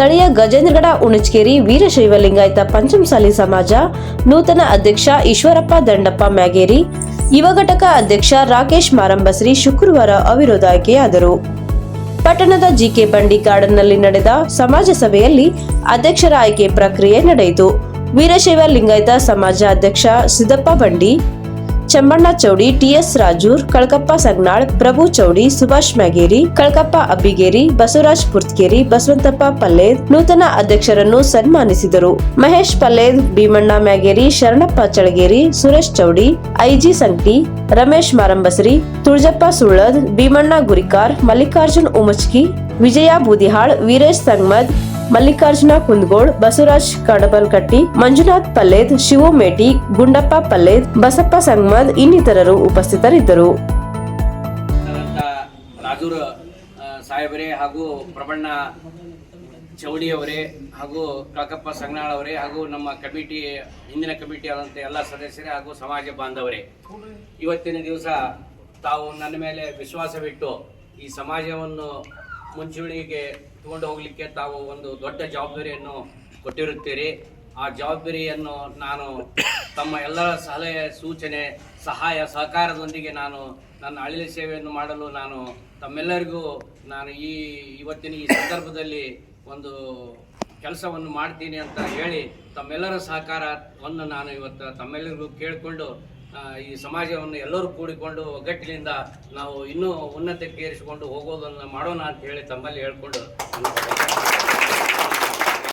ಸ್ಥಳೀಯ ಗಜೇಂದ್ರಗಡ, ಉಣಚಕೇರಿ ವೀರಶೈವ ಲಿಂಗಾಯತ ಪಂಚಮಸಾಲಿ ಸಮಾಜ, ನೂತನ ಅಧ್ಯಕ್ಷ ಈಶ್ವರಪ್ಪ ದಂಡಪ್ಪ ಮ್ಯಾಗೇರಿ, ಯುವ ಘಟಕ ಅಧ್ಯಕ್ಷ ರಾಕೇಶ್ ಮಾರಂಬಸ್ರಿ ಶುಕ್ರವಾರ ಅವಿರೋಧ ಆಯ್ಕೆಯಾದರು. ಪಟ್ಟಣದ ಜಿಕೆ ಬಂಡಿ ಗಾರ್ಡನ್ನಲ್ಲಿ ನಡೆದ ಸಮಾಜ ಸಭೆಯಲ್ಲಿ ಅಧ್ಯಕ್ಷರ ಆಯ್ಕೆ ಪ್ರಕ್ರಿಯೆ ನಡೆಯಿತು. ವೀರಶೈವ ಲಿಂಗಾಯತ ಸಮಾಜ ಅಧ್ಯಕ್ಷ ಸಿದ್ದಪ್ಪ ಬಂಡಿ ಚಮ್ಮಣ್ಣ ಚೌಡಿ ಟಿಎಸ್ ರಾಜೂರ್, ಕಳಕಪ್ಪ ಸಗ್ನಾಳ್, ಪ್ರಭು ಚೌಡಿ, ಸುಭಾಷ್ ಮ್ಯಾಗೇರಿ, ಕಳಕಪ್ಪ ಅಬ್ಬಿಗೇರಿ, ಬಸವರಾಜ್ ಪುರ್ತ್ಕೇರಿ, ಬಸವಂತಪ್ಪ ಪಲ್ಲೇದ್ ನೂತನ ಅಧ್ಯಕ್ಷರನ್ನು ಸನ್ಮಾನಿಸಿದರು. ಮಹೇಶ್ ಪಲ್ಲೇದ್ ಭೀಮಣ್ಣ ಮ್ಯಾಗೇರಿ, ಶರಣಪ್ಪ ಚಳಗೇರಿ ಸುರೇಶ್ ಚೌಡಿ, ಐಜಿ ಸಂಕ್ಟಿ, ರಮೇಶ್ ಮಾರಂಬಸರಿ, ತುಳಜಪ್ಪ ಸುಳ್ಳದ್, ಭೀಮಣ್ಣ ಗುರಿಕಾರ್, ಮಲ್ಲಿಕಾರ್ಜುನ್ ಉಮಚ್ಕಿ, ವಿಜಯ ಬೂದಿಹಾಳ್, ವೀರೇಶ್ ಸಂಗಮದ್ ಮಲ್ಲಿಕಾರ್ಜುನ ಕುಂದಗೋಳ್, ಬಸವರಾಜ್ ಕಡಬಲ್ಕಟ್ಟಿ, ಮಂಜುನಾಥ್ ಪಲ್ಲೇದ್, ಶಿವು ಮೇಟಿ, ಗುಂಡಪ್ಪ ಪಲ್ಲೇದ್, ಬಸಪ್ಪ ಸಂಗಮದ್ ಇನ್ನಿತರರು ಉಪಸ್ಥಿತರಿದ್ದರು. ಸಾಹೇಬರೇ ಹಾಗೂ ಪ್ರಬಣ್ಣ ಚೌಡಿಯವರೇ ಹಾಗೂ ಕಾಕಪ್ಪ ಸಂಗನಾಳ್ ಅವರೇ ಹಾಗೂ ನಮ್ಮ ಕಮಿಟಿ, ಹಿಂದಿನ ಕಮಿಟಿ ಆದಂಥ ಎಲ್ಲ ಸದಸ್ಯರೇ ಹಾಗೂ ಸಮಾಜ ಬಾಂಧವರೇ. ಇವತ್ತಿನ ದಿವಸ ತಾವು ನನ್ನ ಮೇಲೆ ವಿಶ್ವಾಸವಿಟ್ಟು ಈ ಸಮಾಜವನ್ನು ಮುಂಚೂಣಿಗೆ ತಗೊಂಡು ಹೋಗಲಿಕ್ಕೆ ತಾವು ಒಂದು ದೊಡ್ಡ ಜವಾಬ್ದಾರಿಯನ್ನು ಕೊಟ್ಟಿರುತ್ತೀರಿ. ಆ ಜವಾಬ್ದಾರಿಯನ್ನು ನಾನು ತಮ್ಮ ಎಲ್ಲರ ಸಲಹೆ, ಸೂಚನೆ, ಸಹಾಯ, ಸಹಕಾರದೊಂದಿಗೆ ನಾನು ನನ್ನ ಅಳಿಲ ಸೇವೆಯನ್ನು ಮಾಡಲು ನಾನು ತಮ್ಮೆಲ್ಲರಿಗೂ ನಾನು ಈ ಇವತ್ತಿನ ಈ ಸಂದರ್ಭದಲ್ಲಿ ಒಂದು ಕೆಲಸವನ್ನು ಮಾಡ್ತೀನಿ ಅಂತ ಹೇಳಿ ತಮ್ಮೆಲ್ಲರ ಸಹಕಾರವನ್ನು ನಾನು ಇವತ್ತು ತಮ್ಮೆಲ್ಲರಿಗೂ ಕೇಳಿಕೊಂಡು ಈ ಸಮಾಜವನ್ನು ಎಲ್ಲರೂ ಕೂಡಿಕೊಂಡು ಒಗ್ಗಟ್ಟಿನಿಂದ ನಾವು ಇನ್ನೂ ಉನ್ನತಕ್ಕೇರಿಸಿಕೊಂಡು ಹೋಗೋದನ್ನು ಮಾಡೋಣ ಅಂತ ಹೇಳಿ ತಮ್ಮಲ್ಲಿ ಹೇಳ್ಕೊಂಡು